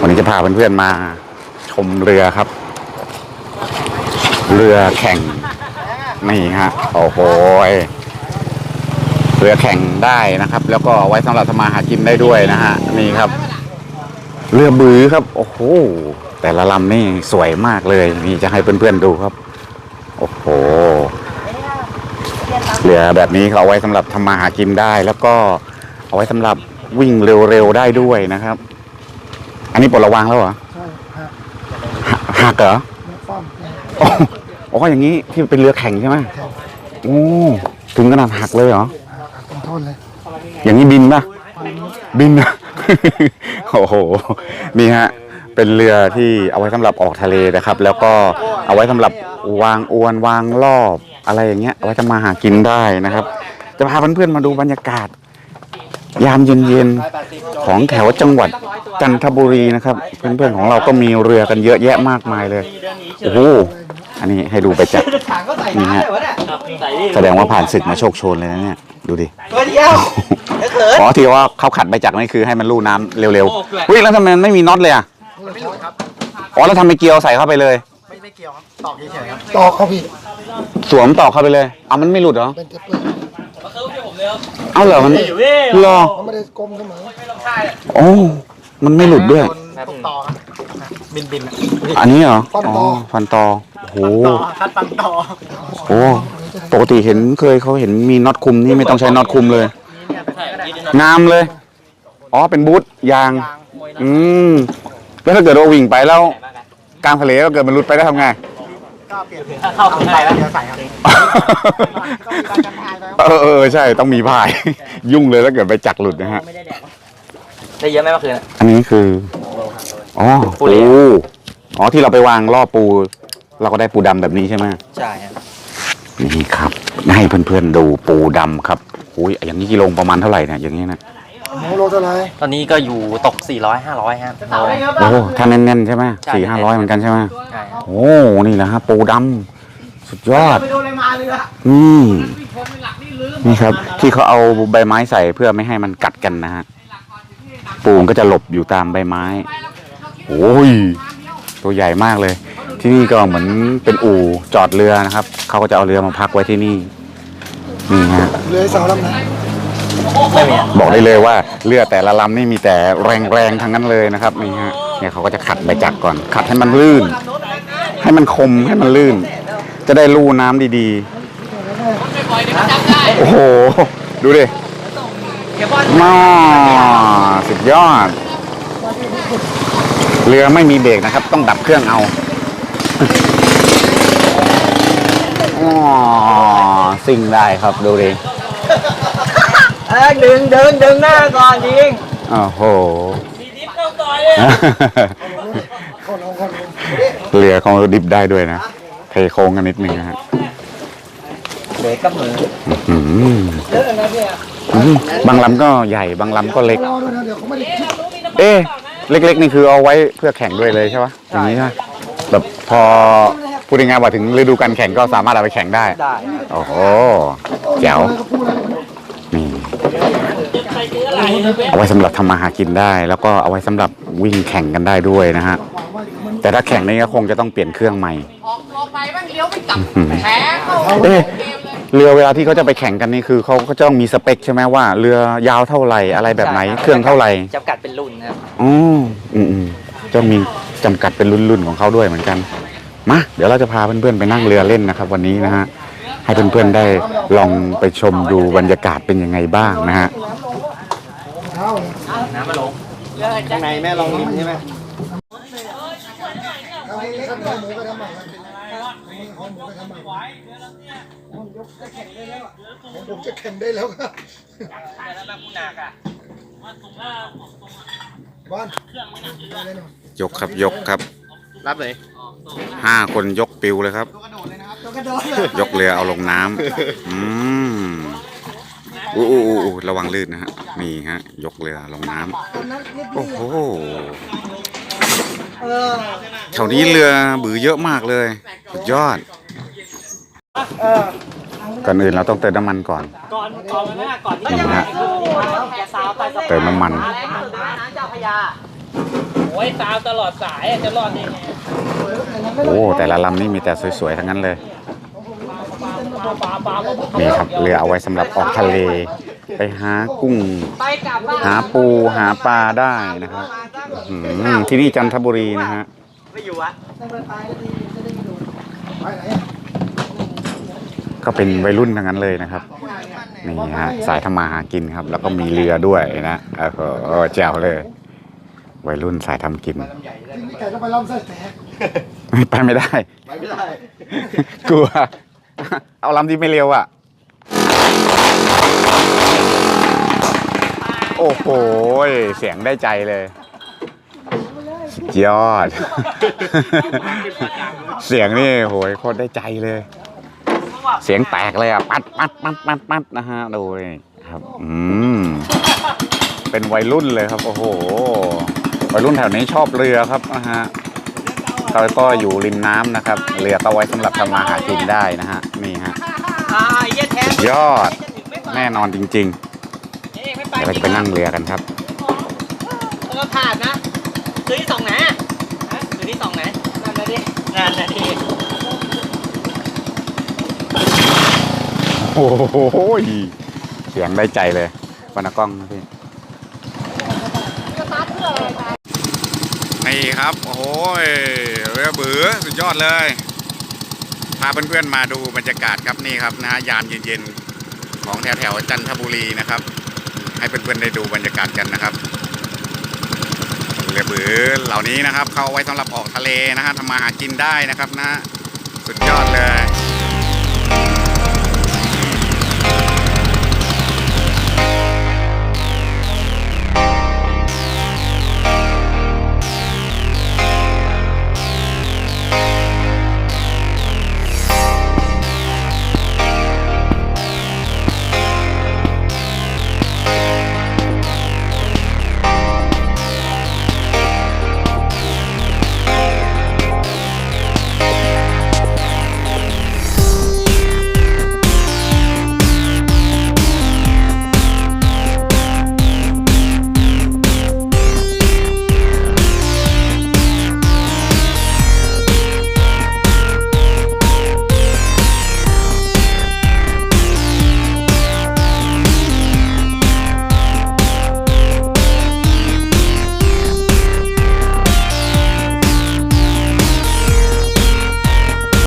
วันนี้จะพาเพื่อนๆมาชมเรือครับ เรือแข่ง นี่ฮะ โอ้โหเรือแข่งได้นะครับ แล้วก็ไว้สำหรับทำมาหากินได้ด้วยนะฮะ นี่ครับ เรือบือครับ โอ้โห แต่ละลำนี่สวยมากเลย นี่จะให้เพื่อนๆดูครับ โอ้โห เรือแบบนี้เขาเอาไว้สำหรับทำมาหากินได้ แล้วก็เอาไว้สำหรับ วิ่งเร็วๆได้ด้วยนะครับ อันนี้ปลดระวางแล้วเหรอใช่ฮะหักหักเหรอแล้วป้อมเนี่ยอ๋ออ๋ออย่างนี้ที่เป็นเรือแข่งใช่ไหมโอ้ถึงขนาดหักเลยเหรอเป็นโทษเลย อย่างนี้บินปะบินนะโอ้โหนี่ฮะเป็นเรือที่เอาไว้สำหรับออกทะเลนะครับ แล้วก็เอาไว้สำหรับวางอวนวางรอบอะไรอย่างเงี้ยเอาไว้ทำมาหากินได้นะครับ จะพาเพื่อนๆมาดูบรรยากาศ ยามเย็นๆของแถวจังหวัดจันทบุรีนะครับ เพื่อนๆของเราก็มีเรือกันเยอะแยะมากมายเลยโอ้โหอันนี้ให้ดูไปจักถังก็ใส่นี่น้ำฮะเลยวะเนี่ยแสดงว่าผ่านศึกมาโชคโชนเลยนะเนี่ยดูดิตัวเดียวเดี๋ยวเขินอ๋อที่ว่าเขาขัดใบจักรนี่คือให้มันลู่น้ำเร็วๆอุ้ยแล้วทำไมมันไม่มีน็อตเลยอะอ๋อแล้วทำไมเกลียวใส่เข้าไปเลยไม่ไม่เกี่ยวครับตอกเฉยๆครับต่อเขาพี่สวมต่อเข้าไปเลยเอามันไม่หลุดเหรอ เป็นเทปเปอร์เอาเหรอมันเหรอเขาไม่ได้กลมเสมอโอ้มันไม่หลุดด้วยโนพวกต่อครับบินบินอะอันนี้เหรออ๋อฟันตอโอ้โหต่อคัดฟังต่อโอ้ปกติเห็นเคยเขาเห็นมีน็อตคุมนี่ไม่ต้องใช้น็อตคุมเลยงามเลย อ๋อเป็นบูทยาง อืมแล้วถ้าเกิดเราวิ่งไปแล้วกลางทะเลก็เกิดมันหลุดไปได้ทำไง ก็เปลี่ยนเข้าใส่แล้วเดี๋ยวใส่ครับเออเออใช่ต้องมีพาย ยุ่งเลยถ้าเกิดไปจักรหลุดนะฮะได้เยอะไหมเมื่อคืนอันนี้คือ อ๋อปูปูเหลวอ๋อที่เราไปวางล่อปู เราก็ได้ปูดำแบบนี้ใช่ไหมใช่ครับนี่ครับ ให้เพื่อนๆดูปูดำครับอุ้ยอย่างนี้กิโลประมาณเท่าไหร่เนี่ยอย่างนี้นะ หมูโลเท่าไหรตอนนี้ก็อยู่ตก 400 500ครับโล โอ้ถ้าแน่นๆใช่ไหมใช่ สี่ห้าร้อยเหมือนกันใช่ไหมใช่ครับโอ้นี่แหละฮะปูดำสุดยอด ไปโดนอะไรมาเลยอะนี่นี่ครับ ที่เขาเอาใบไม้ใส่เพื่อไม่ให้มันกัดกันนะฮะปูมันก็จะหลบอยู่ตามใบไม้โอ้ยตัวใหญ่มากเลย ที่นี่ก็เหมือนเป็นอู่จอดเรือนะครับเขาก็จะเอาเรือมาพักไว้ที่นี่นี่ฮะ เรือไอ้สาวลำไหน ไม่มีบอกได้เลยว่าเรือแต่ละลำนี่มีแต่แรงๆทั้งนั้นเลยนะครับนี่ฮะเนี่ยเขาก็จะขัดใบจักรก่อน ขัดให้มันลื่น ให้มันคมให้มันลื่น จะได้ลู่น้ำดีๆ โอ้โห ดูดิมาสุดยอด เรือไม่มีเบรกนะครับ ต้องดับเครื่องเอาอ๋อสิ่งได้ครับดูดิ อ้ยดึงดึงดึงหน้าก่อนจริงโอ้โหเรือเขาดิบได้ด้วยนะเทโค้งกันนิดนึงนะฮะเบรกกับมืออื้อหืออื้อบางลำก็ใหญ่บางลำก็เล็กรอด้วยนะเดี๋ยวเขาไม่ได้คิดเอ๊ะเล็กๆนี่คือเอาไว้เพื่อแข่งด้วยเลยใช่ปะอย่างนี้ใช่ปะแบบพอพูดง่ายๆว่าถึงฤดูการแข่งก็สามารถเอาไปแข่งได้ได้โอ้โหแจ๋ว เอาไว้สำหรับทำมาหากินได้ แล้วก็เอาไว้สำหรับวิ่งแข่งกันได้ด้วยนะฮะแต่ถ้าแข่งนี่ก็คงจะต้องเปลี่ยนเครื่องใหม่ออกออกไปบ้างเลี้ยวไม่กลับอืมแพ้เข้าเอ๊ะเกมเลยเรือเวลาที่เขาจะไปแข่งกันนี่คือเขาก็จะต้องมีสเปคใช่ไหมว่าเรือยาวเท่าไหร่อะไรแบบไหน เครื่องเท่าไหร่จำกัดเป็นรุ่นครับอ๋ออืมอืมจะมีจำกัดเป็นรุ่นๆของเขาด้วยเหมือนกันมาเดี๋ยวเราจะพาเพื่อนๆไปนั่งเรือเล่นนะครับ วันนี้นะฮะให้เพื่อนๆได้ลองไปชมดูบรรยากาศเป็นยังไงบ้างนะฮะ เท้าเลยน้ำมาลงข้างในแม่ลองนินใช่ไหมเอาให้ข้างในหมูก็ทำใหม่เอาหมูก็ทำใหม่ผมจะแข่งได้แล้วผมจะแข่งได้แล้วครับบ้านได้แน่นอนยกครับยกครับ รับเลยห้าคนยกปิวเลยครับตัวกระโดดเลยยกเรือเอาลงน้ำอืมอู้อู้อู้อู้ระวังลื่นนะฮะ นี่ฮะ ยกเรือลงน้ำโอ้โหเออแถวนี้เรือบือเยอะมากเลยสุดยอดเออก่อนอื่นเราต้องเติมน้ำมันก่อนก่อนก่อนนะก่อนที่นี่จะฮะแกสาวใต้สะพานเติมน้ำมันแรงสุดนะน้ำเจ้าพระยาโอ้ยตามตลอดสายอะจะรอดได้ไงโอ้แต่ละลำนี่มีแต่สวยๆทั้งนั้นเลยนี่ครับเรือเอาไว้สำหรับออกทะเล ไปหากุ้ง ไปกลับบ้านหาปูหาปลาได้นะครับ อืมที่นี่จันทบุรีนะฮะ ไม่อยู่อะไปไหนอะก็เป็นวัยรุ่นทั้งนั้นเลยนะครับ นี่ฮะสายทำมาหากินครับ แล้วก็มีเรือด้วยนะเออเออแจ๋วเลย วัยรุ่นสายทำกินที่นี่ไก่ต้องไปล้อมไส้แตกไปไม่ได้ ไปไม่ได้ กลัว เอาลำที่ไม่เร็วอะ อ้โห เสียงได้ใจเลย ยอด เสียงนี่โหยโคตรได้ใจเลย เสียงแตกเลยอะ ปัดปัดปัดปัดปัดนะฮะดูนี่ครับ อืม เป็นวัยรุ่นเลยครับ โอ้โห วัยรุ่นแถวนี้ชอบเรือครับนะฮะเขาก็อยู่ริมน้ำนะครับ เรือก็ไว้สำหรับทำมาหากินได้นะฮะ นี่ฮะอ่าเยี่ยแทนยอดจะถึงไม่ไปแน่นอนจริงเอ๊ะไม่ๆไปเดี๋ยวเราจะไปนั่งเรือกันครับแล้วก็ขาดนะซื้อที่สองไหนอะฮะซื้อที่สองไหนนั่นนะดินั่นนะดิโอ้โหเสียงได้ใจเลยปานกล้องนะพี่นี่ครับ โอ้โหเรือบือสุดยอดเลย พาเพื่อนๆมาดูบรรยากาศครับนี่ครับนะฮะยามเย็นๆของแถวๆจันทบุรีนะครับ ให้เพื่อนๆได้ดูบรรยากาศกันนะครับเรือบือเหล่านี้นะครับ เขาเอาไว้สำหรับออกทะเลนะฮะทำมาหากินได้นะครับนะ สุดยอดเลย